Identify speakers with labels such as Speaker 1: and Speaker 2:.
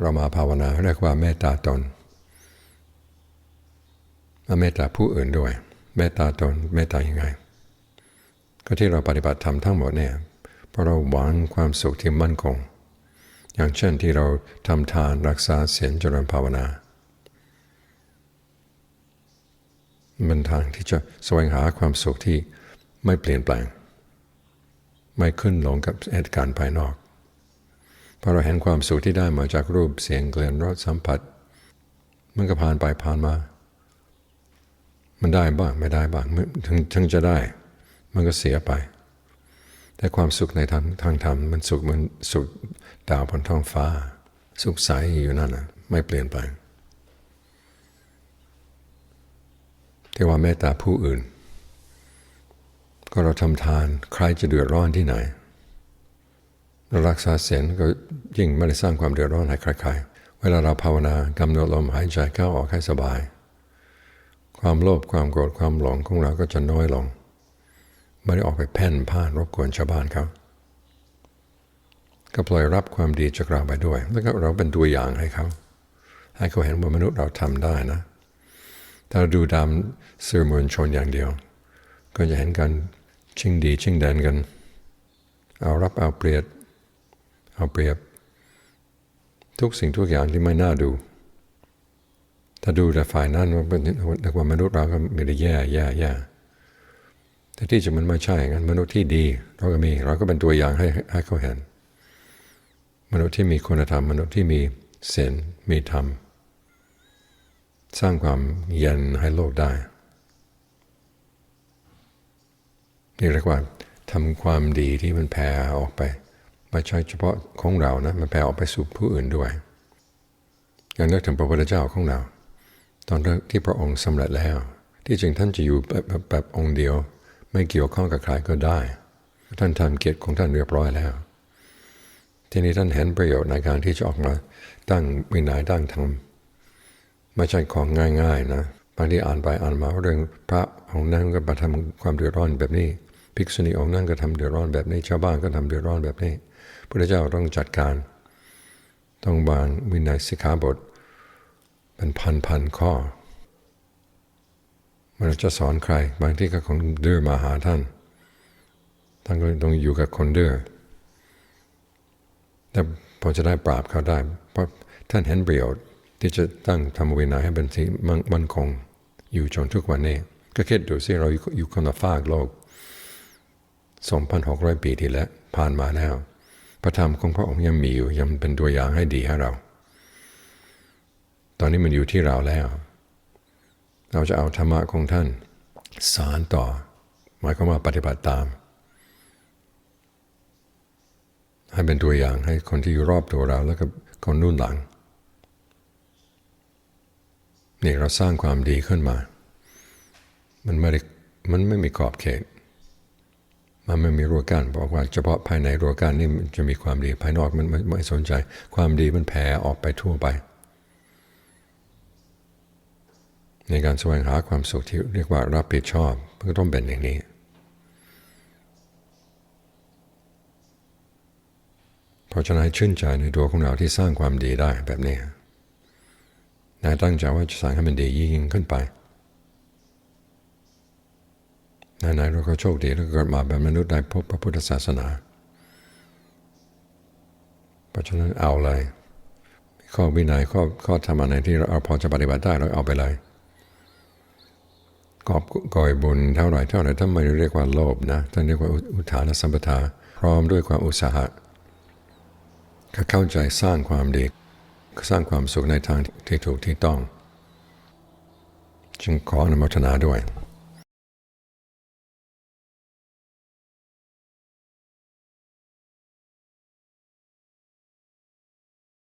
Speaker 1: เรามาภาวนาเรียกว่าเมตตาตนเมตตาผู้อื่นด้วย เมตตาตนเมตตายังไง ก็ที่เราปฏิบัติธรรมทั้งหมดเนี่ย เพราะเราหวังความสุขที่มั่นคง อย่างเช่นที่เราทำทานรักษาศีลเจริญภาวนามันทางที่จะแสวงหาความสุขที่ไม่เปลี่ยนแปลง ไม่ขึ้นลงกับเหตุการณ์ภายนอก พอเราเห็นความสุขที่ได้มาจากรูปเสียงเกลียนรสสัมผัส มันก็ผ่านไปผ่านมา มันได้บ้างไม่ได้บ้างถึงถึงจะได้ มันก็เสียไป แต่ความสุขในทางทางธรรมมันสุขมันสุขดาวบนท้องฟ้า สุขใสอยู่นั่นนะไม่เปลี่ยนแปที่ว่าเมตตาผู้อื่น ก็เราทำทานใครจะเดือดร้อนที่ไหน เรารักษาเสียงก็ยิ่งไม่ได้สร้างความเดือดร้อนให้ใครๆ เวลาเราภาวนากำหนดลมหายใจเข้าออกให้สบาย ความโลภความโกรธความหลงของเราก็จะน้อยลง ไม่ได้ออกไปแพ่นพ่านรบกวนชาวบ้านเขาก็ปล่อยรับความดีจากเราไปด้วย แล้วก็เราเป็นตัวอย่างให้เขา ให้เขาเห็นว่ามนุษย์เราทำได้นะ ถ้าดูตามสื่อมวลชนอย่างเดียว ก็จะเห็นกันชิงดีชิงแดนกัน เอารับเอาเปรียบ เอาเปรียบ ทุกสิ่งทุกอย่างที่ไม่น่าดู ถ้าดูแต่ฝ่ายนั้นว่าเป็นว่ามนุษย์เราก็มีแต่แย่แย่แย่แต่ที่จริงมันไม่ใช่งั้นมนุษย์ที่ดี เราก็มี เราก็เป็นตัวอย่างให้ให้เขาเห็น มนุษย์ที่มีคุณธรรม มนุษย์ที่มีศีลมีธรรม สร้างความเย็นให้โลกได้นี่เรียกว่าทำความดีที่มันแผ่ออกไป ไม่ใช่เฉพาะของเรานะมันแผ่ออกไปสู่ผู้อื่นด้วยอย่างนึกถึงพระพุทธเจ้าของเรา ตอนที่พระองค์สำเร็จแล้ว ที่จริงท่านจะอยู่แบบแบบองค์เดียว ไม่เกี่ยวข้องกับใครก็ได้ ท่านทำเกียรติของท่านเรียบร้อยแล้ว ทีนี้ท่านเห็นประโยชน์ในการที่จะออกมาตั้งวินัยตั้งธรรมไม่ใช่ของง่ายๆนะบางทีอ่านไปอ่านมาเรื่องพระองค์นั้นก็มาทำความเดือดร้อนแบบนี้ ภิกษุณีองค์นั้นก็ทำเดือดร้อนแบบนี้ชาวบ้านก็ทำเดือดร้อนแบบนี้ พระเจ้าต้องจัดการ ต้องวางวินัยสิกขาบทเป็นพันพันข้อมันจะสอนใคร บางที่ก็คงดื้อมาหาท่าน ท่านก็ต้องอยู่กับคนเดื้อแต่พอจะได้ปราบเขาได้ เพราะท่านเห็นประโยชน์ที่จะตั้งทำวินัยให้เป็นที่มั่นคงอยู่จนทุกวันนี้ ก็คิดดูสิเราอยู่คนละฟากโลก 2,600 ปีที่แล้วผ่านมาแล้ว พระธรรมของพระองค์ยังมีอยู่ยังเป็นตัวอย่างให้ดีให้เรา ตอนนี้มันอยู่ที่เราแล้ว เราจะเอาธรรมะของท่าน สารต่อ หมายความว่าปฏิบัติตาม ให้เป็นตัวอย่างให้คนที่อยู่รอบตัวเราแล้วก็คนรุ่นหลังนี่เราสร้างความดีขึ้นมา มันไม่ได้มันไม่มีขอบเขต มันไม่มีรั้วกั้นบอกว่าเฉพาะภายในรั้วกั้นนี่จะมีความดีภายนอกมันไม่สนใจ ความดีมันแผ่ออกไปทั่วไป ในการแสวงหาความสุขที่เรียกว่ารับผิดชอบมันก็ต้องเป็นอย่างนี้ เพราะฉะนั้นชื่นใจในตัวของเราที่สร้างความดีได้แบบนี้นายตั้งใจว่าจะสร้างให้มันดียิ่งขึ้นไป ไหนๆเราก็โชคดีแล้วเกิดมาเป็นมนุษย์ได้พบพระพุทธศาสนา เพราะฉะนั้นเอาเลย ข้อวินัยข้อข้อธรรมอะไรที่เราพอจะปฏิบัติได้เราเอาไปเลยกอบก่อยบุญเท่าไหร่เท่าไหร่ท่านไม่เรียกว่าโลภนะท่านเรียกว่าอุทานสัมปทา พร้อมด้วยความอุตสาหะเข้าใจสร้างความดีสร้างความสุขในทางที่ถูกที่ต้อง จึงขออนุโมทนาด้วย